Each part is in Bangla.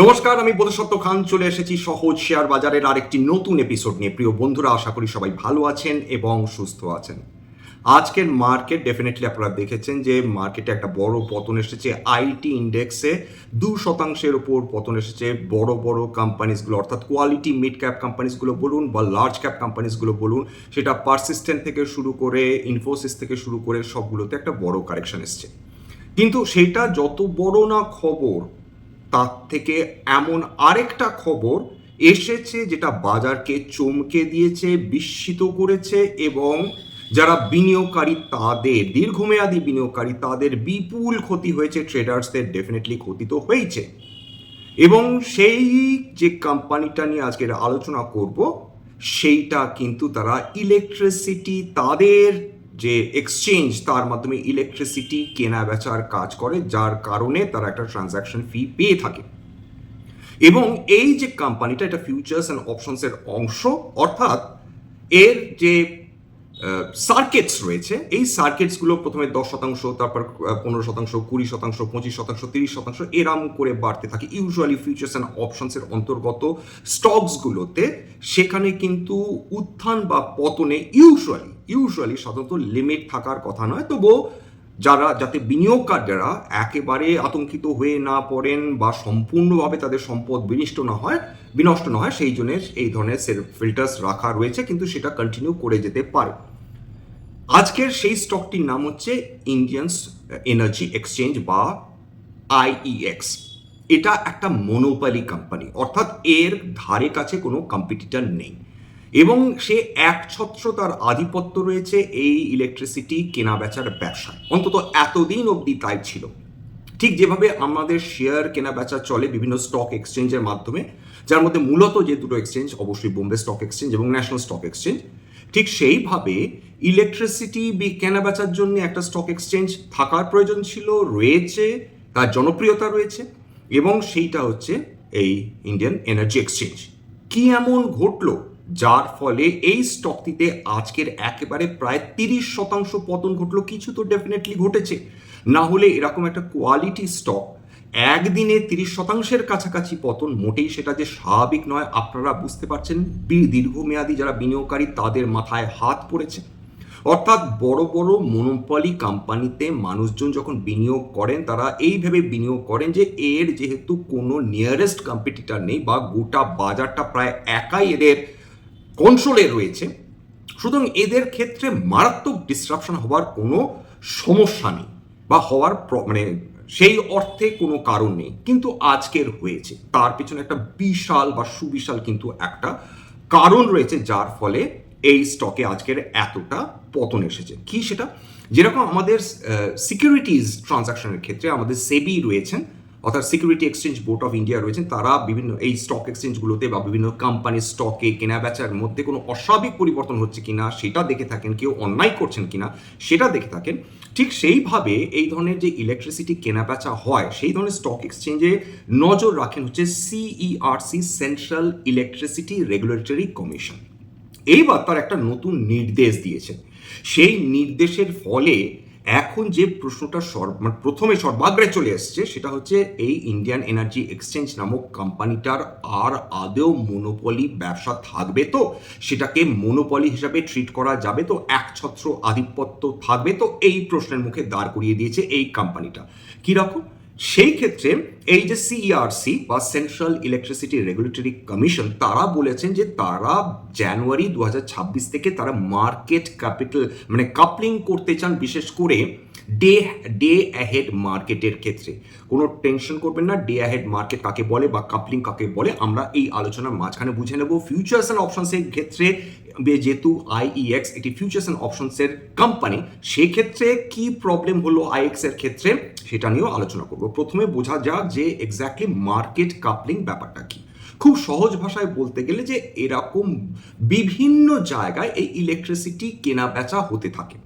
নমস্কার, আমি বোধসত্ত্ব খান, চলে এসেছি সহজ শেয়ার বাজারের আরেকটি নতুন এপিসোড নিয়ে। প্রিয় বন্ধুরা, আশা করি সবাই ভালো আছেন এবং সুস্থ আছেন। আজকের মার্কেট ডেফিনেটলি আপনারা দেখেছেন যে মার্কেটে একটা বড় পতন এসেছে। আইটি ইন্ডেক্সে দু শতাংশের উপর পতন এসেছে। বড় বড় কোম্পানিজগুলো অর্থাৎ কোয়ালিটি মিড ক্যাপ কোম্পানিজগুলো বলুন বা লার্জ ক্যাপ কোম্পানিজগুলো বলুন, সেটা পারসিস্টেন্ট থেকে শুরু করে ইনফোসিস থেকে শুরু করে সবগুলোতে একটা বড় কারেকশন এসছে। কিন্তু সেটা যত বড় না খবর তার থেকে এমন আরেকটা খবর এসেছে যেটা বাজারকে চমকে দিয়েছে, বিস্মিত করেছে এবং যারা বিনিয়োগকারী তাদের, দীর্ঘমেয়াদী বিনিয়োগকারী তাদের বিপুল ক্ষতি হয়েছে ট্রেডার্সদের ডেফিনেটলি ক্ষতি তো হয়েছে। এবং সেই যে কোম্পানিটা নিয়ে আজকের আলোচনা করব, সেইটা কিন্তু তারা ইলেকট্রিসিটি তাদের যে এক্সচেঞ্জ তার মাধ্যমে ইলেকট্রিসিটি কেনা বেচার কাজ করে, যার কারণে তারা একটা ট্রানজ্যাকশন ফি পেয়ে থাকে। এবং এই যে কোম্পানিটা এটা ফিউচার্স অ্যান্ড অপশনসের অংশ, অর্থাৎ এর যে সার্কিটস রয়েছে। এই সার্কিটসগুলো প্রথমে দশ শতাংশ, তারপর পনেরো শতাংশ, কুড়ি শতাংশ, পঁচিশ শতাংশ, তিরিশ শতাংশ এরাম করে বাড়তে থাকে। ইউজুয়ালি ফিউচার্স অ্যান্ড অপশনসের অন্তর্গত স্টকসগুলোতে সেখানে কিন্তু উত্থান বা পতনে ইউজুয়ালি ইউজুয়ালি সাধারণত লিমিট থাকার কথা নয়। তবুও যারা, যাতে বিনিয়োগকারীরা একেবারে আতঙ্কিত হয়ে না পড়েন বা সম্পূর্ণভাবে তাদের সম্পদ বিনিষ্ট না হয়, বিনষ্ট না হয়, সেই জন্য এই ধরনের ফিল্টার্স রাখা রয়েছে, কিন্তু সেটা কন্টিনিউ করে যেতে পারে। আজকের সেই স্টকটির নাম হচ্ছে ইন্ডিয়ান এনার্জি এক্সচেঞ্জ বা আইইএক্স এটা একটা মনোপালি কোম্পানি অর্থাৎ এর ধারে কাছে কোনো কম্পিটিটার নেই। এবং সে একছত্র তার আধিপত্য রয়েছে এই ইলেকট্রিসিটি কেনা বেচার ব্যবসায়। অন্তত এতদিন অবধি তাই ছিল। ঠিক যেভাবে আমাদের শেয়ার কেনা বেচা চলে বিভিন্ন স্টক এক্সচেঞ্জের মাধ্যমে, যার মধ্যে মূলত যে দুটো এক্সচেঞ্জ অবশ্যই বোম্বে স্টক এক্সচেঞ্জ এবং ন্যাশনাল স্টক এক্সচেঞ্জ ঠিক সেইভাবে ইলেকট্রিসিটি কেনা বেচার জন্য একটা স্টক এক্সচেঞ্জ থাকার প্রয়োজন ছিল, রয়েছে, তার জনপ্রিয়তা রয়েছে এবং সেইটা হচ্ছে এই ইন্ডিয়ান এনার্জি এক্সচেঞ্জ কি এমন ঘটলো? যার ফলে এই স্টকটিতে আজকের একেবারে প্রায় তিরিশ শতাংশ পতন ঘটলো। কিছু তো ডেফিনেটলি ঘটেছে। না হলে এরকম একটা কোয়ালিটি স্টক একদিনে তিরিশ শতাংশের কাছাকাছি পতন মোটেই সেটা যে স্বাভাবিক নয়, আপনারা বুঝতে পারছেন। দীর্ঘমেয়াদী যারা বিনিয়োগকারী, তাদের মাথায় হাত পড়েছে। অর্থাৎ বড় বড় মনোপলি কোম্পানিতে মানুষজন যখন বিনিয়োগ করেন, তারা এইভাবে বিনিয়োগ করেন যে এর যেহেতু কোনো নিয়ারেস্ট কম্পিটিটার নেই বা গোটা বাজারটা প্রায় একাই এদের কন্ট্রোলে রয়েছে। সুতরাং এদের ক্ষেত্রে মারাত্মক ডিসরাপশন হওয়ার কোনো সমস্যা নেই বা হওয়ার মানে সেই অর্থে কোনো কারণ নেই। কিন্তু আজকের হয়েছে। তার পেছনে একটা বিশাল বা সুবিশাল কিন্তু একটা কারণ রয়েছে, যার ফলে এই স্টকে আজকের এতটা পতন এসেছে। কি সেটা? যেরকম আমাদের সিকিউরিটিজ ট্রানজাকশনের ক্ষেত্রে আমাদের সেবি রয়েছেন। অর্থাৎ security exchange board of India রয়েছেন, তারা বিভিন্ন এই স্টক এক্সচেঞ্জগুলোতে বা বিভিন্ন কোম্পানির স্টকে কেনা বেচার মধ্যে কোনো অস্বাভাবিক পরিবর্তন হচ্ছে কিনা, সেটা দেখে থাকেন, কেউ অন্যায় করছেন কিনা, সেটা দেখে থাকেন। ঠিক সেইভাবে এই ধরনের যে ইলেকট্রিসিটি কেনা বেচা হয়, সেই ধরনের স্টক এক্সচেঞ্জে নজর রাখেন হচ্ছে CERC central electricity regulatory commission এইবার তার একটা নতুন নির্দেশ দিয়েছেন সেই নির্দেশের ফলে এখন যে প্রশ্নটা মানে প্রথমে সর্বাগ্রে চলে এসছে, সেটা হচ্ছে এই ইন্ডিয়ান এনার্জি এক্সচেঞ্জ নামক কোম্পানিটার আর আদেও মনোপলি ব্যবসা থাকবে তো? সেটাকে মনোপলি হিসাবে ট্রিট করা যাবে তো? একছত্র আধিপত্য থাকবে তো? এই প্রশ্নের মুখে দাঁড় করিয়ে দিয়েছে এই কোম্পানিটা কীরকম? সেই ক্ষেত্রে এই যে সিইআরসি বা সেন্ট্রাল ইলেকট্রিসিটি রেগুলেটরি কমিশন তারা বলেছেন যে তারা জানুয়ারি দু হাজার ছাব্বিশ থেকে তারা মার্কেট ক্যাপিটাল মানে কাপলিং করতে চান বিশেষ করে ডে ডে অ্যাহেড মার্কেটের ক্ষেত্রে। কোনো টেনশন করবেন না ডে অ্যাহেড মার্কেট কাকে বলে বা কাপলিং কাকে বলে, আমরা এই আলোচনার মাঝখানে বুঝে নেব। ফিউচার্স অ্যান্ড অপশনসের ক্ষেত্রে যেহেতু আইইএক্স এটি ফিউচার্স অ্যান্ড অপশনসের কোম্পানি সেক্ষেত্রে কি প্রবলেম হলো আইএক্স এর ক্ষেত্রে, সেটা নিয়েও আলোচনা করব। প্রথমে বোঝা যাক যে এক্স্যাক্টলি মার্কেট কাপলিং ব্যাপারটা কি। খুব সহজ ভাষায় বলতে গেলে যে এরকম বিভিন্ন জায়গায় এই ইলেকট্রিসিটি কেনা বেচা হতে থাকে।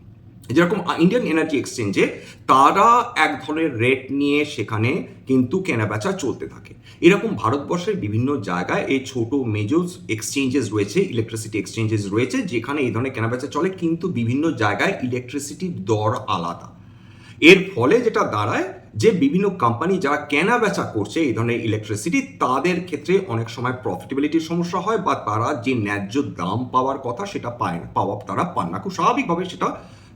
যেরকম ইন্ডিয়ান এনার্জি এক্সচেঞ্জে তারা এক ধরনের রেট নিয়ে সেখানে কিন্তু কেনাবেচা চলতে থাকে। এরকম ভারতবর্ষের বিভিন্ন জায়গায় এই ছোট মেজর এক্সচেঞ্জেস রয়েছে ইলেকট্রিসিটি এক্সচেঞ্জেস রয়েছে, যেখানে এই ধরনের কেনাবেচা চলে, কিন্তু বিভিন্ন জায়গায় ইলেকট্রিসিটির দর আলাদা। এর ফলে যেটা দাঁড়ায় যে বিভিন্ন কোম্পানি যারা কেনা বেচা করছে এই ধরনের ইলেকট্রিসিটি তাদের ক্ষেত্রে অনেক সময় প্রফিটেবিলিটির সমস্যা হয় বা তারা যে ন্যায্য দাম পাওয়ার কথা সেটা পায় না, পাওয়া, তারা পান না। খুব স্বাভাবিকভাবে সেটা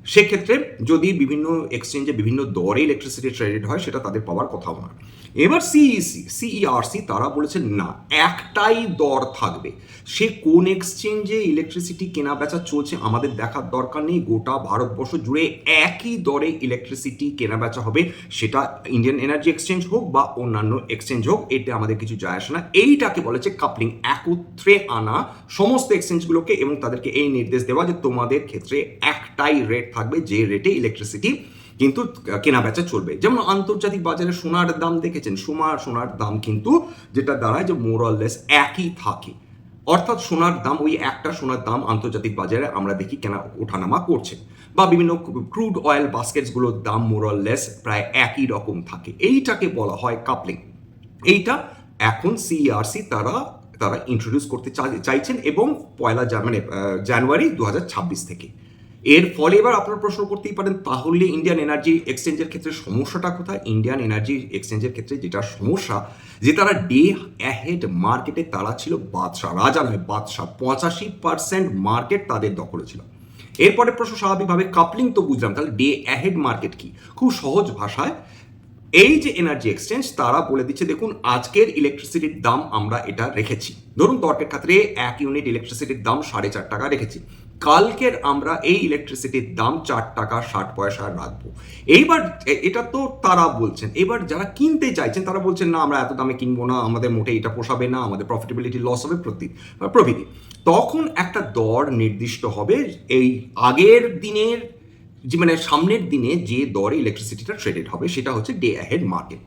সেক্ষেত্রে যদি বিভিন্ন এক্সচেঞ্জে বিভিন্ন দরে ইলেকট্রিসিটি ট্রেডেড হয় সেটা তাদের পাওয়ার কথাও না এবার E সিইসি সিইআরসি তারা বলেছে না, একটাই দর থাকবে। সে কোন এক্সচেঞ্জে ইলেকট্রিসিটি কেনা বেচা চলছে আমাদের দেখার দরকার নেই, গোটা ভারতবর্ষ জুড়ে একই দরে ইলেকট্রিসিটি কেনা বেচা হবে, সেটা ইন্ডিয়ান এনার্জি এক্সচেঞ্জ হোক বা অন্যান্য এক্সচেঞ্জ হোক, এতে আমাদের কিছু যায় আসে না। এইটাকে বলেছে কাপলিং একত্রে আনা, সমস্ত এক্সচেঞ্জগুলোকে এবং তাদেরকে এই নির্দেশ দেওয়া যে তোমাদের ক্ষেত্রে একটাই রেট থাকবে, যে রেটে ইলেকট্রিসিটি কিন্তু কেনা বেচা চলবে। যেমন আন্তর্জাতিক বাজারে সোনার দাম দেখেছেন সোনার সোনার দাম কিন্তু যেটা দাঁড়ায় যে মোরাললেস একই থাকে। অর্থাৎ সোনার দাম, ওই একটা সোনার দাম আন্তর্জাতিক বাজারে আমরা দেখি কেনা, ওঠানামা করছে। বা বিভিন্ন ক্রুড অয়েল বাস্কেটসগুলোর দাম মোরাললেস প্রায় একই রকম থাকে। এইটাকে বলা হয় কাপলিং এইটা এখন সিইআরসি তারা তারা ইন্ট্রোডিউস করতে চাইছেন এবং পয়লা মানে জানুয়ারি দু হাজার ছাব্বিশ থেকে। এর ফলে এবার আপনারা প্রশ্ন করতেই পারেন, তাহলে ইন্ডিয়ান এনার্জি এক্সচেঞ্জের ক্ষেত্রে সমস্যাটা কোথায়? ইন্ডিয়ান এনার্জি এক্সচেঞ্জের ক্ষেত্রে যেটা সমস্যা, যে তারা ডে অ্যাহেড মার্কেটে তারা ছিল বাদশাহ, রাজা নয়, বাদশাহ। পঁচাশি পার্সেন্ট মার্কেট তাদের দখলে ছিল। এরপরে প্রশ্ন স্বাভাবিকভাবে কাপলিং তো বুঝলাম, তাহলে ডে অ্যাহেড মার্কেট কি? খুব সহজ ভাষায়, এই যে এনার্জি এক্সচেঞ্জ তারা বলে দিচ্ছে, দেখুন, আজকের ইলেকট্রিসিটির দাম আমরা এটা রেখেছি। ধরুন তর্কের ক্ষেত্রে এক ইউনিট ইলেকট্রিসিটির দাম সাড়ে চার টাকা রেখেছি। কালকের আমরা এই ইলেকট্রিসিটির দাম চার টাকা ষাট পয়সা রাখব। এইবার এটা তো তারা বলছেন। এবার যারা কিনতে চাইছেন, তারা বলছেন, না, আমরা এত দামে কিনবো না, আমাদের মোটে এটা পোষাবে না, আমাদের প্রফিটেবিলিটি লস হবে প্রতি প্রভৃতি। তখন একটা দর নির্দিষ্ট হবে এই আগের দিনের, যে মানে সামনের দিনে যে দরে ইলেকট্রিসিটিটা ট্রেডেড হবে, সেটা হচ্ছে ডে অ্যাহেড মার্কেট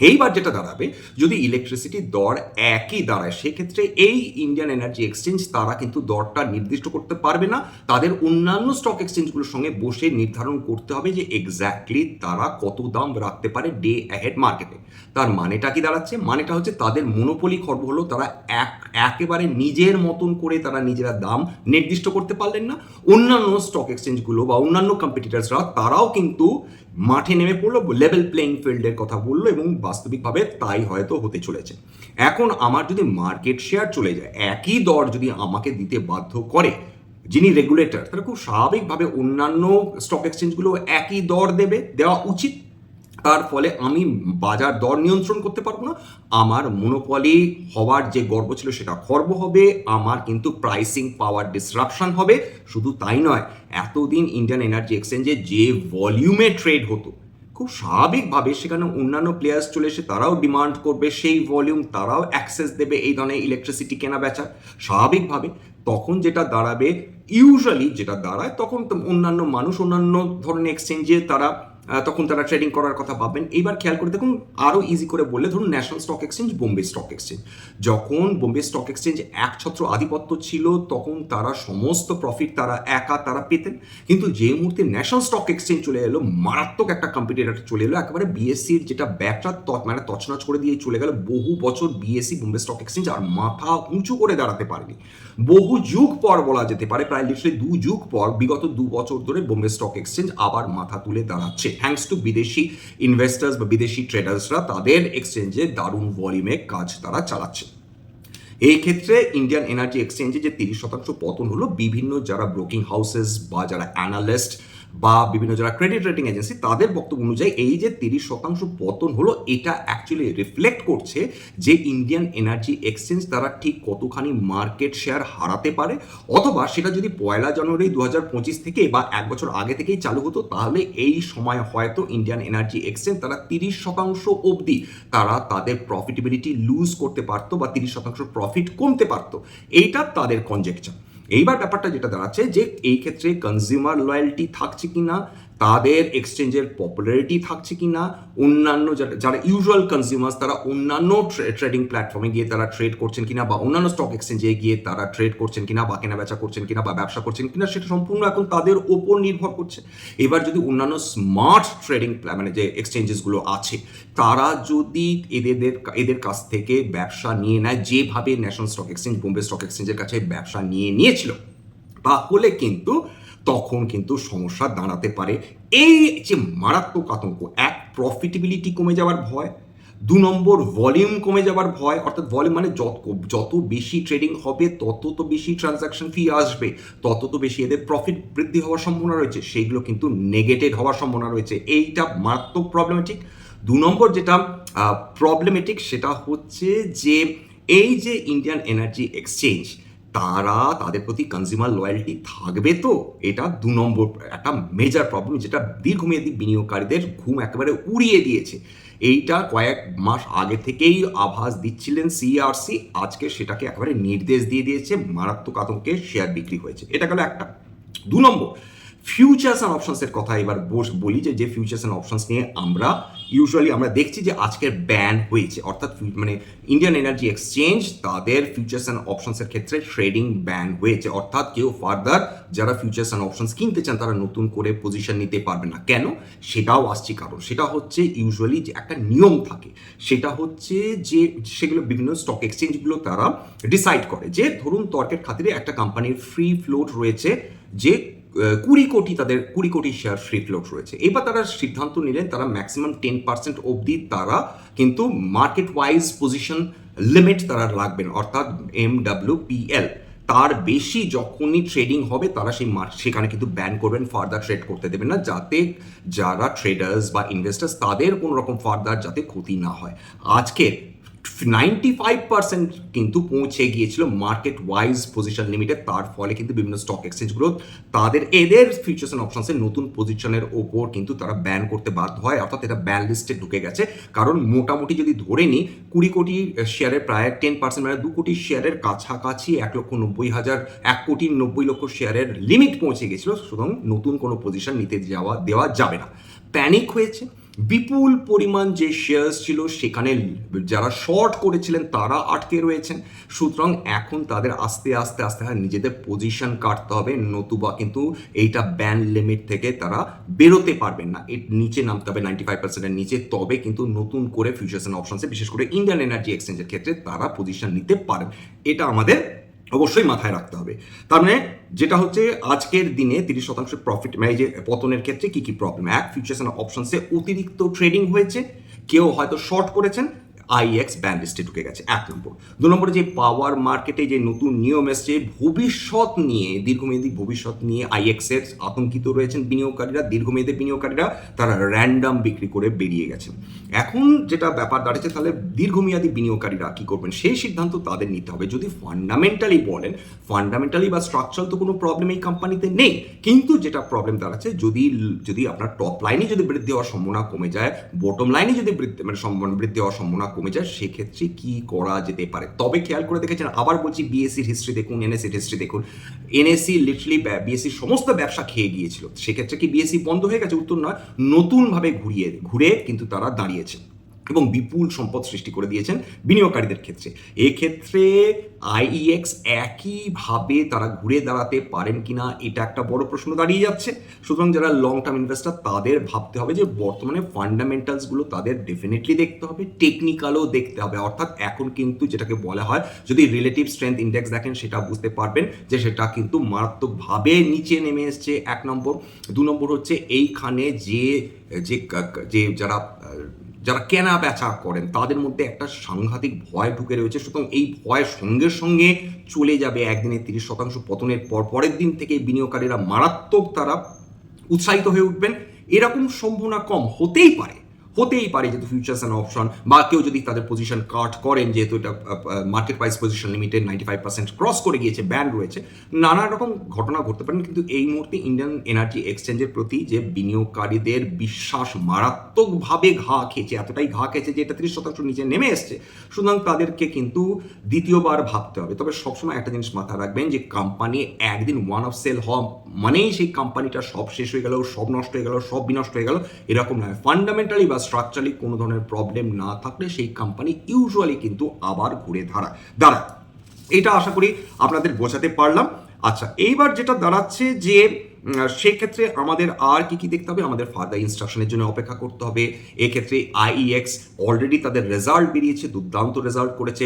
এইবার যেটা দাঁড়াবে, যদি ইলেকট্রিসিটির দর একই দাঁড়ায়, সেক্ষেত্রে এই ইন্ডিয়ান এনার্জি এক্সচেঞ্জ তারা কিন্তু দরটা নির্দিষ্ট করতে পারবে না। তাদের অন্যান্য স্টক এক্সচেঞ্জগুলোর সঙ্গে বসে নির্ধারণ করতে হবে যে এক্স্যাক্টলি তারা কত দাম রাখতে পারে ডে অ্যাহেড মার্কেটে তার মানেটা কি দাঁড়াচ্ছে? মানেটা হচ্ছে তাদের মনোপলি খর্ব হলো তারা এক, একেবারে নিজের মতন করে তারা নিজেরা দাম নির্দিষ্ট করতে পারলেন না। অন্যান্য স্টক এক্সচেঞ্জগুলো বা অন্যান্য কম্পিটিটার্সরা তারাও কিন্তু মাঠে নেমে পড়ল লেভেল প্লেইং ফিল্ডের কথা বলল এবং বাস্তবিকভাবে তাই হয়তো হতে চলেছে। এখন আমার যদি মার্কেট শেয়ার চলে যায়, একই দর যদি আমাকে দিতে বাধ্য করে, যিনি রেগুলেটর তাহলে খুব স্বাভাবিকভাবে অন্যান্য স্টক এক্সচেঞ্জগুলো একই দর দেবে, দেওয়া উচিত। তার ফলে আমি বাজার দর নিয়ন্ত্রণ করতে পারব না। আমার মনোপলি হওয়ার যে গর্ব ছিল সেটা খর্ব হবে। আমার কিন্তু প্রাইসিং পাওয়ার ডিসরাপশন হবে। শুধু তাই নয়, এতদিন ইন্ডিয়ান এনার্জি এক্সচেঞ্জে যে ভলিউমে ট্রেড হতো, খুব স্বাভাবিকভাবে সেখানে অন্যান্য প্লেয়ার্স চলে এসে তারাও ডিমান্ড করবে, সেই ভলিউম তারাও অ্যাক্সেস দেবে এই ধরনের ইলেকট্রিসিটি কেনা বেচা। স্বাভাবিকভাবে তখন যেটা দাঁড়াবে ইউজুয়ালি যেটা দাঁড়ায়, তখন অন্যান্য মানুষ, অন্যান্য ধরনের এক্সচেঞ্জে তারা তখন তারা ট্রেডিং করার কথা ভাববেন। এইবার খেয়াল করে দেখুন আরও ইজি করে বললে ধরুন national stock exchange Bombay stock exchange যখন বোম্বে স্টক এক্সচেঞ্জ একছত্র আধিপত্য ছিল, তখন তারা সমস্ত প্রফিট তারা একা তারা পেতেন। কিন্তু যে মুহূর্তে ন্যাশনাল স্টক এক্সচেঞ্জ চলে এলো, মারাত্মক একটা কম্পিটিটার চলে এলো, একেবারে বিএসসির যেটা ব্যাগটা তৎ মানে তছনছ করে দিয়ে চলে গেল, বহু বছর বিএসসি বোম্বে স্টক এক্সচেঞ্জ আর মাথা উঁচু করে দাঁড়াতে পারেনি। বহু যুগ পর বলা যেতে পারে, প্রায় লিটারালি দু যুগ পর, বিগত দু বছর ধরে বোম্বে স্টক এক্সচেঞ্জ আবার মাথা তুলে দাঁড়াচ্ছে। থ্যাঙ্কস টু বিদেশি ইনভেস্টার্স বা বিদেশি ট্রেডার্সরা তাদের এক্সচেঞ্জে দারুণ ভলিউমে কাজ তারা চালাচ্ছে। এই ক্ষেত্রে ইন্ডিয়ান এনার্জি এক্সচেঞ্জে যে তিরিশ শতাংশ পতন হলো, বিভিন্ন যারা ব্রোকিং হাউসেস বা যারা অ্যানালিস্ট বা বিভিন্ন যারা ক্রেডিট রেটিং এজেন্সি তাদের বক্তব্য অনুযায়ী এই যে তিরিশ শতাংশ পতন হলো, এটা অ্যাকচুয়ালি রিফ্লেক্ট করছে যে ইন্ডিয়ান এনার্জি এক্সচেঞ্জ তারা ঠিক কতখানি মার্কেট শেয়ার হারাতে পারে। অথবা সেটা যদি পয়লা জানুয়ারি দু হাজার পঁচিশ থেকে বা এক বছর আগে থেকেই চালু হতো, তাহলে এই সময় হয়তো ইন্ডিয়ান এনার্জি এক্সচেঞ্জ তারা তিরিশ শতাংশ অবধি তারা তাদের প্রফিটেবিলিটি লুজ করতে পারতো বা তিরিশ শতাংশ প্রফিট কমতে পারতো। এইটা তাদের কনজেকচার এইবার ব্যাপারটা যেটা দাঁড়াচ্ছে যে এই ক্ষেত্রে কনজিউমার লয়্যালটি থাকছে কি না তাদের এক্সচেঞ্জের পপুলারিটি থাকছে কি না অন্যান্য যারা যারা ইউজুয়াল কনজিউমার্স তারা অন্যান্য ট্রেডিং প্ল্যাটফর্মে গিয়ে তারা ট্রেড করছেন কিনা বা অন্যান্য স্টক এক্সচেঞ্জে গিয়ে তারা ট্রেড করছেন কিনা বা কেনা বেচা করছেন কিনা বা ব্যবসা করছেন কিনা, সেটা সম্পূর্ণ এখন তাদের ওপর নির্ভর করছে। এবার যদি অন্যান্য স্মার্ট ট্রেডিং মানে যে এক্সচেঞ্জেসগুলো আছে, তারা যদি এদের এদের কাছ থেকে ব্যবসা নিয়ে নেয়, যেভাবে national stock exchange Bombay stock এক্সচেঞ্জের কাছে ব্যবসা নিয়ে নিয়েছিল, তাহলে কিন্তু তখন কিন্তু সমস্যা দাঁড়াতে পারে। এই যে মারাত্মক আতঙ্ক, এক প্রফিটেবিলিটি কমে যাওয়ার ভয়, দু নম্বর ভলিউম কমে যাওয়ার ভয়, অর্থাৎ ভলিউম মানে যত যত বেশি ট্রেডিং হবে, তত তো বেশি ট্রানজাকশন ফি আসবে, তত তো বেশি এদের প্রফিট বৃদ্ধি হওয়ার সম্ভাবনা রয়েছে, সেইগুলো কিন্তু নেগেটেড হওয়ার সম্ভাবনা রয়েছে। এইটা মারাত্মক প্রবলেমেটিক দু নম্বর যেটা প্রবলেমেটিক সেটা হচ্ছে যে, এই যে ইন্ডিয়ান এনার্জি এক্সচেঞ্জ তারা তাদের প্রতি কনজিউমার লয়্যালটি থাকবে তো? এটা দু নম্বর, একটা মেজার প্রবলেম যেটা দীর্ঘমেয়াদী বিনিয়োগকারীদের ঘুম একেবারে উড়িয়ে দিয়েছে। এইটা কয়েক মাস আগে থেকেই আভাস দিচ্ছিলেন সিআরসি আজকে সেটাকে একেবারে নির্দেশ দিয়ে দিয়েছে, মারাত্মক আতঙ্কে শেয়ার বিক্রি হয়েছে। এটা গেল একটা। দু নম্বর ফিউচার্স অ্যান্ড অপশনসের কথা এবার বলি যে যে ফিউচার্স অ্যান্ড অপশনস নিয়ে আমরা ইউজুয়ালি আমরা দেখছি যে আজকের ব্যান হয়েছে। অর্থাৎ মানে ইন্ডিয়ান এনার্জি এক্সচেঞ্জ তাদের ফিউচার্স অ্যান্ড অপশনসের ক্ষেত্রে ট্রেডিং ব্যান হয়েছে। অর্থাৎ কেউ ফার্দার যারা ফিউচার্স অ্যান্ড অপশনস কিনতে চান, তারা নতুন করে পজিশন নিতে পারবে না। কেন? সেটাও আসছে কারণ। সেটা হচ্ছে ইউজুয়ালি যে একটা নিয়ম থাকে। সেটা হচ্ছে যে সেগুলো বিভিন্ন স্টক এক্সচেঞ্জগুলো তারা ডিসাইড করে। যে ধরুন তর্কের খাতিরে একটা কোম্পানির ফ্রি ফ্লোট রয়েছে, যে কুড়ি কোটি তাদের কুড়ি কোটি শেয়ার ফ্রি ফ্লোট রয়েছে। এবার তারা সিদ্ধান্ত নিলেন তারা ম্যাক্সিমাম টেন পার্সেন্ট অবধি তারা কিন্তু মার্কেট ওয়াইজ পজিশন লিমিট তারা রাখবেন, অর্থাৎ এম ডাব্লিউ পিএল তার বেশি যখনই ট্রেডিং হবে তারা সেই সেখানে কিন্তু ব্যান করবেন ফার্দার ট্রেড করতে দেবেন না, যাতে যারা ট্রেডার্স বা ইনভেস্টার্স তাদের কোনো রকম ফার্দার যাতে ক্ষতি না হয়। আজকে নাইনটি ফাইভ পার্সেন্ট কিন্তু পৌঁছে গিয়েছিল মার্কেট ওয়াইজ পজিশন লিমিটে তার ফলে কিন্তু বিভিন্ন স্টক এক্সচেঞ্জগুলো তাদের এদের ফিউচার্স অ্যান্ড অপশনসের নতুন পজিশনের ওপর কিন্তু তারা ব্যান করতে বাধ্য হয়। অর্থাৎ এটা ব্যান লিস্টে ঢুকে গেছে। কারণ মোটামুটি যদি ধরে নিই, কুড়ি কোটি শেয়ারের প্রায় টেন পার্সেন্ট মানে দু কোটি শেয়ারের কাছাকাছি এক লক্ষ নব্বই হাজার, এক কোটি নব্বই লক্ষ শেয়ারের লিমিট পৌঁছে গেছিল সুতরাং নতুন কোনো পজিশন নিতে যাওয়া, দেওয়া যাবে না। প্যানিক হয়েছে। বিপুল পরিমাণ যে শেয়ার্স ছিল, সেখানে যারা শর্ট করেছিলেন, তারা আটকে রয়েছেন। সুতরাং এখন তাদের আস্তে আস্তে আস্তে নিজেদের পজিশন কাটতে হবে। নতুবা কিন্তু এইটা ব্যান লিমিট থেকে তারা বেরোতে পারবেন না। এর নিচে নামতে হবে নাইনটি ফাইভ পার্সেন্টের নিচে। তবে কিন্তু নতুন করে ফিউচার্স অ্যান্ড অপশনসে বিশেষ করে ইন্ডিয়ান এনার্জি এক্সচেঞ্জের ক্ষেত্রে তারা পজিশন নিতে পারেন। এটা আমাদের অবশ্যই মাথায় রাখতে হবে। তার মানে যেটা হচ্ছে আজকের দিনে তিরিশ শতাংশ প্রফিট মানে যে পতনের ক্ষেত্রে কি কি প্রবলেম এক ফিউচার্স অপশনসে অতিরিক্ত ট্রেডিং হয়েছে। কেউ হয়তো শর্ট করেছেন। আইএক্স ব্যান্ড লিস্টে ঢুকে গেছে, এক নম্বর। দু নম্বরে যে পাওয়ার মার্কেটে যে নতুন নিয়ম এসছে, ভবিষ্যৎ নিয়ে, দীর্ঘমেয়াদী ভবিষ্যৎ নিয়ে আইএক্স এর আতঙ্কিত রয়েছেন বিনিয়োগকারীরা, দীর্ঘমেয়াদী বিনিয়োগকারীরা, তারা র্যান্ডাম বিক্রি করে বেরিয়ে গেছেন। এখন যেটা ব্যাপার দাঁড়িয়েছে তাহলে দীর্ঘমেয়াদী বিনিয়োগকারীরা কি করবেন? সেই সিদ্ধান্ত তাদের নিতে হবে। যদি ফান্ডামেন্টালি বলেন ফান্ডামেন্টালি বা স্ট্রাকচারাল তো কোনো প্রবলেম এই কোম্পানিতে নেই। কিন্তু যেটা প্রবলেম দাঁড়াচ্ছে, যদি যদি আপনার টপ লাইনে যদি বৃদ্ধি হওয়ার সম্ভাবনা কমে যায় বটম লাইনে যদি বৃদ্ধি মানে বৃদ্ধি হওয়ার সম্ভাবনা কমে যায়, সেক্ষেত্রে কি করা যেতে পারে? তবে খেয়াল করে দেখেছেন, আবার বলছি বিএসসির হিস্ট্রি দেখুন এনএসির হিস্ট্রি দেখুন। এনএসসি লিটারলি বিএসসির সমস্ত ব্যবসা খেয়ে গিয়েছিল। সেক্ষেত্রে কি বিএসসি বন্ধ হয়ে গেছে? উত্তর নয়, নতুনভাবে ঘুরিয়ে, ঘুরে কিন্তু তারা দাঁড়িয়েছে এবং বিপুল সম্পদ সৃষ্টি করে দিয়েছেন বিনিয়োগকারীদের ক্ষেত্রে। এক্ষেত্রে আইইএক্স একইভাবে তারা ঘুরে দাঁড়াতে পারেন কিনা, এটা একটা বড় প্রশ্ন দাঁড়িয়ে যাচ্ছে। সুতরাং যারা লং টার্ম ইনভেস্টার তাদের ভাবতে হবে যে বর্তমানে ফান্ডামেন্টালসগুলো তাদের ডেফিনেটলি দেখতে হবে টেকনিক্যালও দেখতে হবে। অর্থাৎ এখন কিন্তু যেটাকে বলা হয়, যদি রিলেটিভ স্ট্রেংথ ইন্ডেক্স দেখেন, সেটা বুঝতে পারবেন যে সেটা কিন্তু মারাত্মকভাবে নিচে নেমে এসছে এক নম্বর। দু নম্বর হচ্ছে এইখানে যে যে যারা যারা কেনা বেচা করেন, তাদের মধ্যে একটা সাংঘাতিক ভয় ঢুকে রয়েছে। সুতরাং এই ভয় সঙ্গে সঙ্গে চলে যাবে একদিনে তিরিশ শতাংশ পতনের পর পরের দিন থেকে বিনিয়োগকারীরা মারাত্মক তারা উৎসাহিত হয়ে উঠবেন। এরকম সম্ভাবনা কম হতেই পারে। হতেই পারে যেহেতু ফিউচার্স অ্যান্ড অপশন বা কেউ যদি তাদের পজিশন কাট করেন, যেহেতু এটা market price position limited ninety five percent cross করে গিয়েছে ব্যান্ড রয়েছে, নানা রকম ঘটনা ঘটতে পারেন কিন্তু এই মুহূর্তে ইন্ডিয়ান এনার্জি এক্সচেঞ্জের প্রতি যে বিনিয়োগকারীদের বিশ্বাস মারাত্মকভাবে ঘা খেয়েছে, এতটাই ঘা খেয়েছে যে এটা তিরিশ শতাংশ নিচে নেমে এসছে, সুতরাং তাদেরকে কিন্তু দ্বিতীয়বার ভাবতে হবে। তবে সবসময় একটা জিনিস মাথায় রাখবেন যে কোম্পানি একদিন ওয়ান অফ সেল হওয়া মানেই সেই কোম্পানিটা সব শেষ হয়ে গেল, সব নষ্ট হয়ে গেল, সব বিনষ্ট হয়ে গেল, এরকম নয়। ফান্ডামেন্টালি বা স্ট্রাকচারালি কোনো ধরনের প্রবলেম না থাকলে সেই কোম্পানি ইউজুয়ালি কিন্তু আবার ঘুরে দাঁড়ায়। দাঁড়ায় এটা আশা করি আপনাদের বোঝাতে পারলাম। আচ্ছা এইবার যেটা দাঁড়াচ্ছে যে সেক্ষেত্রে আমাদের আর কি কি দেখতে হবে? আমাদের ফার্দার ইনস্ট্রাকশনের জন্য অপেক্ষা করতে হবে। এক্ষেত্রে আইইএক্স অলরেডি তাদের রেজাল্ট বেরিয়েছে, দুর্দান্ত রেজাল্ট করেছে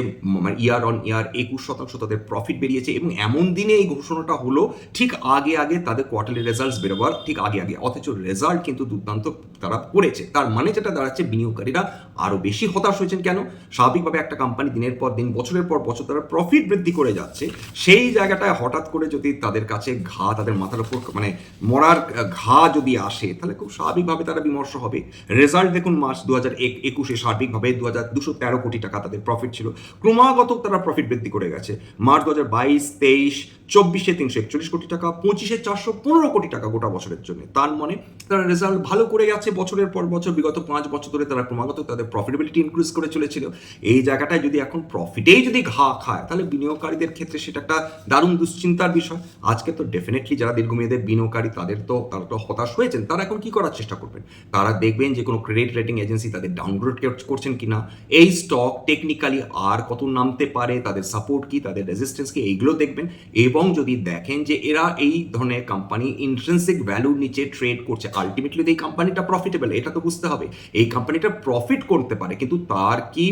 ইয়ার অন ইয়ার একুশ শতাংশ তাদের প্রফিট বেরিয়েছে এবং এমন দিনে এই ঘোষণাটা হলো, ঠিক আগে আগে তাদের কোয়ার্টারলি রেজাল্টস বেরোবার, ঠিক আগে আগে। অথচ রেজাল্ট কিন্তু দুর্দান্ত তারা করেছে। তার মানে যেটা দাঁড়াচ্ছে, বিনিয়োগকারীরা আরও বেশি হতাশ হয়েছেন কেন? স্বাভাবিকভাবে একটা কোম্পানি দিনের পর দিন, বছরের পর বছর তারা প্রফিট বৃদ্ধি করে যাচ্ছে। সেই জায়গাটায় হঠাৎ করে যদি তাদের কাছে ঘা, তাদের মাথার উপর মানে মরার ঘা যদি আসে, তাহলে খুব স্বাভাবিকভাবে তারা বিমর্ষ হবে। রেজাল্ট দেখুন মার্চ দু হাজার একুশে সার্বিকভাবে দু হাজার দুশো তেরো কোটি টাকা তাদের প্রফিট ছিল। ক্রমাগত তারা প্রফিট বৃদ্ধি করে গেছে। মার্চ দু হাজার বাইশ, তেইশ, চব্বিশে তিনশো একচল্লিশ কোটি টাকা, পঁচিশে চারশো পনেরো কোটি টাকা গোটা বছরের জন্য। তার মানে তারা রেজাল্ট ভালো করে গেছে বছরের পর বছর। বিগত পাঁচ বছর ধরে তারা ক্রমাগত তাদের প্রফিটেবিলিটি ইনক্রিজ করে চলেছিল। এই জায়গাটায় যদি এখন প্রফিটেই যদি ঘা খায়, তাহলে বিনিয়োগকারীদের ক্ষেত্রে সেটা একটা দারুণ দুশ্চিন্তার বিষয়। আজকে তো ডেফিনেটলি যারা দীর্ঘমেয়াদের বিনিয়োগকারী তাদের তো, তারা তো হতাশ হয়েছেন। তারা এখন কি করার চেষ্টা করবেন? তারা দেখবেন যে কোনো ক্রেডিট রেটিং এজেন্সি তাদের ডাউনগ্রেড করছেন কিনা? এই স্টক টেকনিক্যালি আর কত নামতে পারে? তাদের সাপোর্ট কি? তাদের রেজিস্ট্যান্স কি? এইগুলো দেখবেন। এবং যদি দেখেন যে এরা এই ধরনের কোম্পানি ইন্ট্রেন্সিক ভ্যালুর নিচে ট্রেড করছে আলটিমেটলি এই কোম্পানিটা প্রফিটেবল এটা তো বুঝতে হবে। এই কোম্পানিটা প্রফিট করতে পারে, কিন্তু তার কি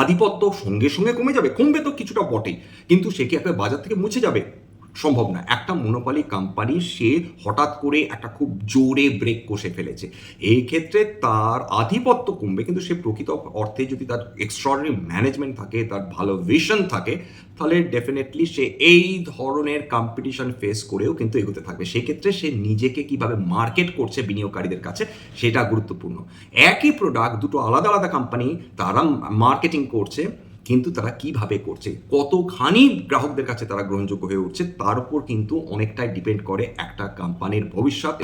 আধিপত্য সঙ্গে সঙ্গে কমে যাবে? কমবে তো কিছুটা বটেই। কিন্তু সে কি একটা বাজার থেকে মুছে যাবে? সম্ভব না। একটা মনোপালি কোম্পানি সে হঠাৎ করে একটা খুব জোরে ব্রেক কষে ফেলেছে। এই ক্ষেত্রে তার আধিপত্য কমবে, কিন্তু সে প্রকৃত অর্থে যদি তার এক্সট্রাঅর্ডিনারি ম্যানেজমেন্ট থাকে, তার ভালো ভিশন থাকে, তাহলে ডেফিনেটলি সে এই ধরনের কম্পিটিশন ফেস করেও কিন্তু এগোতে থাকবে। সেক্ষেত্রে সে নিজেকে কীভাবে মার্কেট করছে বিনিয়োগকারীদের কাছে, সেটা গুরুত্বপূর্ণ। একই প্রোডাক্ট দুটো আলাদা আলাদা কোম্পানি তারা মার্কেটিং করছে কিন্তু তারা কীভাবে করছে? কতখানি গ্রাহকদের কাছে তারা গ্রহণযোগ্য হয়ে উঠছে? তার উপর কিন্তু অনেকটাই ডিপেন্ড করে একটা কোম্পানির ভবিষ্যৎ।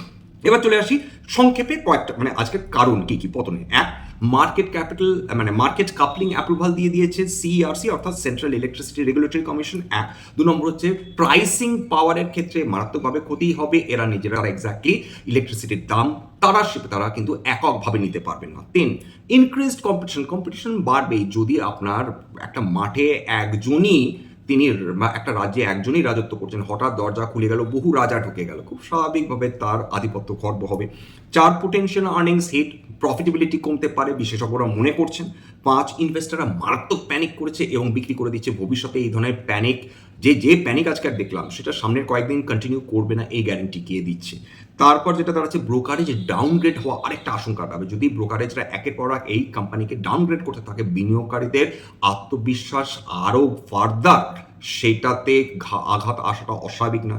এবার চলে আসি সংক্ষেপে কয়েকটা মানে আজকের কারণ কি কি? পতনে এক মার্কেট ক্যাপিটাল মানে মার্কেট কাপলিং অ্যাপ্রুভাল দিয়ে দিয়েছে সিইআরসি অর্থাৎ সেন্ট্রাল ইলেকট্রিসিটি রেগুলেটরি কমিশন এক দু নম্বর হচ্ছে প্রাইসিং পাওয়ারের ক্ষেত্রে মারাত্মকভাবে ক্ষতি হবে, এরা নিজেরা এক্স্যাক্টলি ইলেকট্রিসিটির দাম, তারা তারা কিন্তু এককভাবে নিতে পারবেন না। তিন ইনক্রিজড কম্পিটিশন কম্পিটিশন বাড়বেই যদি আপনার একটা মাঠে একজনই তিনি একটা রাজ্যে একজনই রাজত্ব করছেন। হঠাৎ দরজা খুলে গেল, বহু রাজা ঢুকে গেল। খুব স্বাভাবিকভাবে তার আধিপত্য খর্ব হবে। চার পোটেনশিয়াল আর্নিংস হিট প্রফিটেবিলিটি কমতে পারে, বিশেষজ্ঞরা মনে করছেন। পাঁচ ইনভেস্টাররা মারাত্মক প্যানিক করেছে এবং বিক্রি করে দিচ্ছে। ভবিষ্যতে এই ধরনের প্যানিক যে যে প্যানিক আজকে আর দেখলাম, সেটা সামনের কয়েকদিন কন্টিনিউ করবে না, এই গ্যারেন্টি কে দিচ্ছে। তারপর যেটা দাঁড়াচ্ছে ব্রোকারেজ ডাউনগ্রেড হওয়া আরেকটা আশঙ্কা পাবে যদি ব্রোকারেজরা একের পর এক এই কোম্পানিকে ডাউনগ্রেড করতে থাকে, বিনিয়োগকারীদের আত্মবিশ্বাস আরও ফার্দার সেটাতে আঘাত আসাটা অস্বাভাবিক না।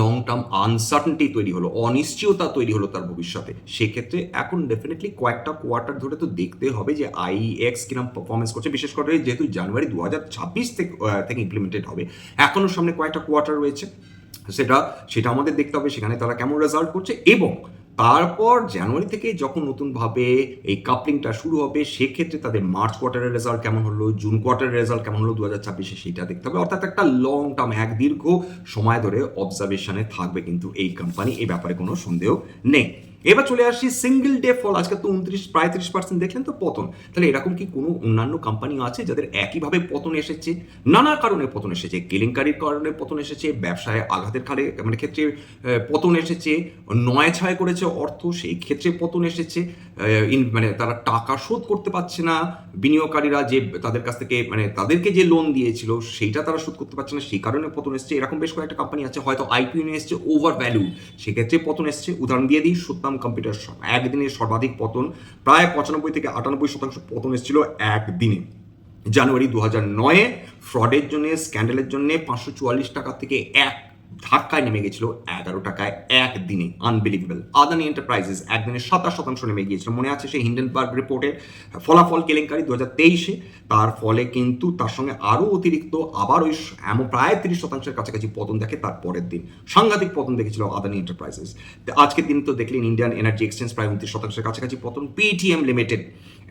লং টার্ম আনসার্টেনটি তৈরি হলো, অনিশ্চয়তা তৈরি হলো তার ভবিষ্যতে। সেক্ষেত্রে এখন ডেফিনেটলি কয়েকটা কোয়ার্টার ধরে তো দেখতে হবে যে আই এক্স কিরম পারফরমেন্স করছে, বিশেষ করে যেহেতু জানুয়ারি দু হাজার ছাব্বিশ থেকে ইমপ্লিমেন্টেড হবে এখনও সামনে কয়েকটা কোয়ার্টার রয়েছে। সেটা সেটা আমাদের দেখতে হবে, সেখানে তারা কেমন রেজাল্ট করছে এবং তারপর জানুয়ারি থেকে যখন নতুনভাবে এই কাপলিংটা শুরু হবে, সেক্ষেত্রে তাদের মার্চ কোয়ার্টারের রেজাল্ট কেমন হলো জুন কোয়ার্টারের রেজাল্ট কেমন হলো দু হাজার ছাব্বিশে সেটা দেখতে হবে। অর্থাৎ একটা লং টার্ম এক দীর্ঘ সময় ধরে অবজারভেশনে থাকবে কিন্তু এই কোম্পানি এই ব্যাপারে কোনো সন্দেহ নেই। এবার চলে আসি সিঙ্গেল ডে ফল আজকে তো উনত্রিশ, প্রায় ত্রিশ পার্সেন্ট দেখলেন তো পতন। তাহলে এরকম কি কোনো অন্যান্য কোম্পানি আছে যাদের একইভাবে পতন এসেছে? নানা কারণে পতন এসেছে। কেলেঙ্কারির কারণে পতন এসেছে, ব্যবসায় আঘাতের খালে মানে ক্ষেত্রে পতন এসেছে, নয় ছয় করেছে অর্থ, সেই ক্ষেত্রে পতন এসেছে। মানে তারা টাকা শোধ করতে পারছে না। বিনিয়োগকারীরা যে তাদের কাছ থেকে মানে তাদেরকে যে লোন দিয়েছিল, সেইটা তারা শোধ করতে পারছে না। সেই কারণে পতন এসছে। এরকম বেশ কয়েকটা কোম্পানি আছে। হয়তো আইপিও নিয়ে এসছে ওভার ভ্যালু সেক্ষেত্রে পতন এসছে। উদাহরণ দিয়ে দিই সত্যাম কম্পিউটার একদিনে সর্বাধিক পতন, প্রায় পঁচানব্বই থেকে আটানব্বই শতাংশ পতন এসেছিল একদিনে। জানুয়ারি দু হাজার নয়ে ফ্রডের জন্য স্ক্যান্ডেলের জন্য পাঁচশো চুয়াল্লিশ টাকা থেকে এক ধাক্কায় নেমে গেছিল এগারো টাকায় একদিনে। আনবিলিভেবল আদানি এন্টারপ্রাইজেস একদিনে সাতাশ শতাংশ নেমে গিয়েছিল। মনে আছে সেই হিন্ডেনবার্গ রিপোর্টের ফলাফল কেলেঙ্কারি দু হাজার তেইশে। তার ফলে কিন্তু তার সঙ্গে আরও অতিরিক্ত আবার ওই এমন প্রায় তিরিশ শতাংশের কাছাকাছি পতন দেখে তার পরের দিন। সাংঘাতিক পতন দেখেছিল আদানি এন্টারপ্রাইজেস আজকের দিন তো দেখলেন ইন্ডিয়ান এনার্জি এক্সচেঞ্জ প্রায় উনত্রিশ শতাংশের কাছাকাছি পতন। পেটিএম লিমিটেড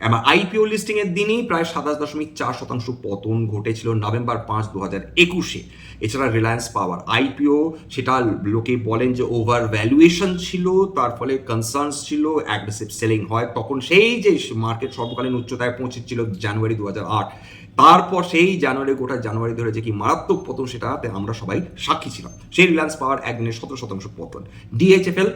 আমার আইপিও লিস্টিংয়ের দিনই প্রায় সাতাশ দশমিক চার শতাংশ পতন ঘটেছিল নভেম্বর পাঁচ দু হাজার একুশে। এছাড়া রিলায়েন্স পাওয়ার আইপিও সেটা লোকে বলেন যে ওভার ভ্যালুয়েশন ছিল, তার ফলে কনসার্নস ছিল অ্যাগ্রেসিভ সেলিং হয়, তখন সেই যে মার্কেট সর্বকালীন উচ্চতায় পৌঁছেছিল জানুয়ারি দু হাজার আট, তারপর সেই জানুয়ারি, গোটা জানুয়ারি ধরে যে কি মারাত্মক পতন সেটাতে আমরা সবাই সাক্ষী ছিলাম। সেই রিলায়েন্স পাওয়ার একদিনে সতেরো শতাংশ পতন। ডিএইচএফএল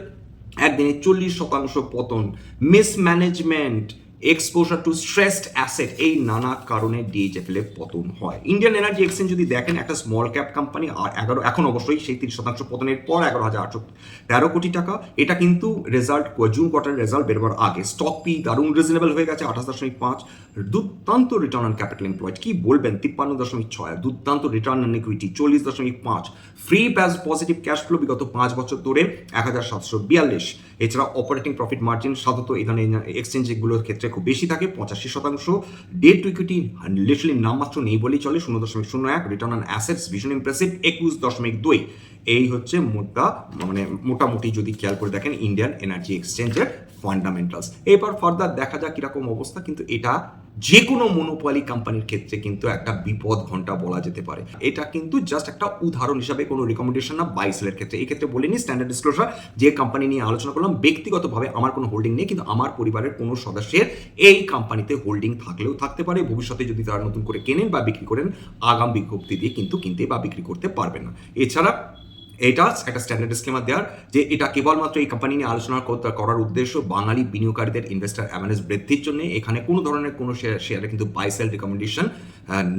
একদিনে চল্লিশ শতাংশ পতন। Mismanagement exposure to stressed asset এই নানা কারণে ডিএইচএফএল এর পতন হয়। ইন্ডিয়ান এনার্জি এক্সচেঞ্জ যদি দেখেন, একটা স্মল ক্যাপ কোম্পানি আর এগারো, এখন অবশ্যই সেই তিরিশ শতাংশ পতনের পর এগারো হাজার আটশো তেরো কোটি টাকা, এটা কিন্তু রেজাল্ট জুন কোয়ার্টার রেজাল্ট বেরোবার আগে স্টক পি দারুণ রিজনেবল হয়ে গেছে, আঠাশ দশমিক পাঁচ, দুর্দান্ত রিটার্ন অন ক্যাপিটাল এমপ্লয়েড কি বলবেন? তিপ্পান্ন দশমিক ছয়, দুর্দান্ত রিটার্ন অন ইকুইটি চল্লিশ দশমিক পাঁচ ফ্রি প্যাস পজিটিভ ক্যাশ ফ্লো বিগত পাঁচ বছর ধরে এক হাজার সাতশো বিয়াল্লিশ। এছাড়া অপারেটিং প্রফিট মার্জিন সাধারণত ধরনের এক্সচেঞ্জগুলোর ক্ষেত্রে খুব বেশি থাকে, পঁচাশি শতাংশ। ডেট টু ইকুইটি লিটারলি নামমাত্র নেই বলেই চলে, শূন্য দশমিক শূন্য এক। রিটার্ন অন অ্যাসেটস ভীষণ ইমপ্রেসিভ একুশ দশমিক দুই। এই হচ্ছে মুদ্রা মানে মোটামুটি যদি খেয়াল করে দেখেন ইন্ডিয়ান এনার্জি এক্সচেঞ্জের ফান্ডামেন্টালস এবার ফার্দার দেখা যাক কীরকম অবস্থা, কিন্তু এটা যে কোনো মনোপলি কোম্পানির ক্ষেত্রে কিন্তু একটা বিপদ ঘণ্টা বলা যেতে পারে। এটা কিন্তু জাস্ট একটা উদাহরণ হিসাবে কোনো রিকমেন্ডেশন না বাইসেলের ক্ষেত্রে। এই ক্ষেত্রে বলিনি স্ট্যান্ডার্ড ডিসক্লোজার যে কোম্পানি নিয়ে আলোচনা করলাম, ব্যক্তিগতভাবে আমার কোনো হোল্ডিং নেই, কিন্তু আমার পরিবারের কোনো সদস্যের এই কোম্পানিতে হোল্ডিং থাকলেও থাকতে পারে। ভবিষ্যতে যদি তারা নতুন করে কেনেন বা বিক্রি করেন, আগাম বিজ্ঞপ্তি দিয়ে কিন্তু কিনতে বা বিক্রি করতে পারবেন না। এছাড়া এটা একটা স্ট্যান্ডার্ড ডিসক্লেমার দেওয়ার যে এটা কেবলমাত্র এই কোম্পানি নিয়ে আলোচনা করার উদ্দেশ্য বাঙালি বিনিয়োগকারীদের ইনভেস্টার অ্যাওয়ারনেস বৃদ্ধির জন্য। এখানে কোনো ধরনের কোনো শেয়ার শেয়ারে কিন্তু বাই সেল রিকমেন্ডেশন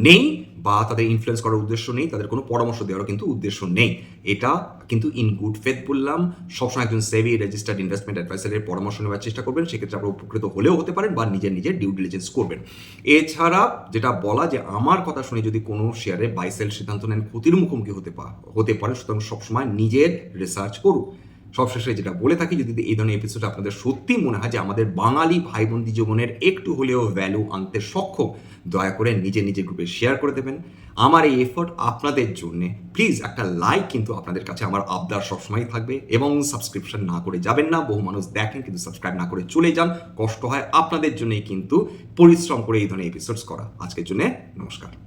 নেই বা তাদের ইনফ্লুয়েন্স করার উদ্দেশ্য নেই, তাদের কোনো পরামর্শ দেওয়ারও কিন্তু উদ্দেশ্য নেই। এটা কিন্তু ইন গুড ফেথ বললাম। সবসময় একজন সেভি রেজিস্টার্ড ইনভেস্টমেন্ট অ্যাডভাইসারের পরামর্শ নেওয়ার চেষ্টা করবেন, সেক্ষেত্রে আপনারা উপকৃত হলেও হতে পারেন বা নিজের নিজের ডিউ ডিলিজেন্স করবেন। এছাড়া যেটা বলা যে আমার কথা শুনে যদি কোনো শেয়ারে বাই সেল সিদ্ধান্ত নেন, ক্ষতির মুখোমুখি হতে হতে পারে, সুতরাং সবসময় নিজের রিসার্চ করুন। সবশেষে যেটা বলে থাকি, যদি এই ধরনের এপিসোড আপনাদের সত্যি মনে হয় যে আমাদের বাঙালি ভাই বন্দি জীবনের একটু হলেও ভ্যালু আনতে সক্ষম, দয়া করে নিজে নিজে গ্রুপে শেয়ার করে দেবেন। আমার এই এফোর্ট আপনাদের জন্য প্লিজ একটা লাইক কিন্তু আপনাদের কাছে আমার আবদার সবসময় থাকবে এবং সাবস্ক্রিপশন না করে যাবেন না, বহু মানুষ দেখেন কিন্তু সাবস্ক্রাইব না করে চলে যান, কষ্ট হয় আপনাদের জন্যই কিন্তু পরিশ্রম করে এই ধরনের এপিসোডস করা। আজকের জন্য নমস্কার।